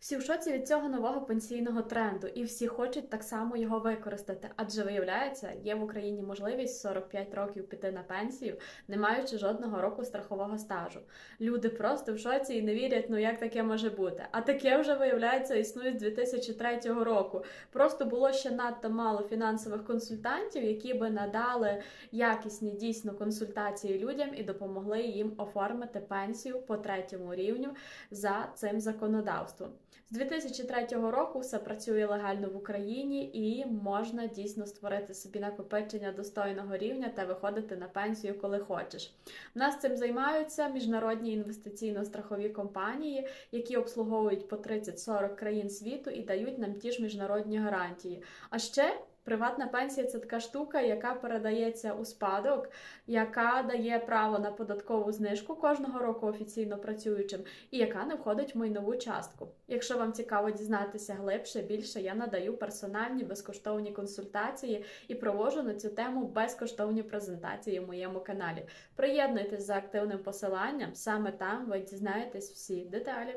Всі в шоці від цього нового пенсійного тренду, і всі хочуть так само його використати. Адже виявляється, є в Україні можливість 45 років піти на пенсію, не маючи жодного року страхового стажу. Люди просто в шоці і не вірять, ну як таке може бути. А таке вже виявляється існує з 2003 року. Просто було ще надто мало фінансових консультантів, які би надали якісні дійсно консультації людям і допомогли їм оформити пенсію по третьому рівню за цим законодавством. З 2003 року все працює легально в Україні і можна дійсно створити собі накопичення достойного рівня та виходити на пенсію, коли хочеш. У нас цим займаються міжнародні інвестиційно-страхові компанії, які обслуговують по 30-40 країн світу і дають нам ті ж міжнародні гарантії. А ще Приватна пенсія це така штука, яка передається у спадок, яка дає право на податкову знижку кожного року офіційно працюючим, і яка не входить в майнову частку. Якщо вам цікаво дізнатися глибше, більше я надаю персональні безкоштовні консультації і проводжу на цю тему безкоштовні презентації в моєму каналі. Приєднуйтесь за активним посиланням, саме там ви дізнаєтесь всі деталі.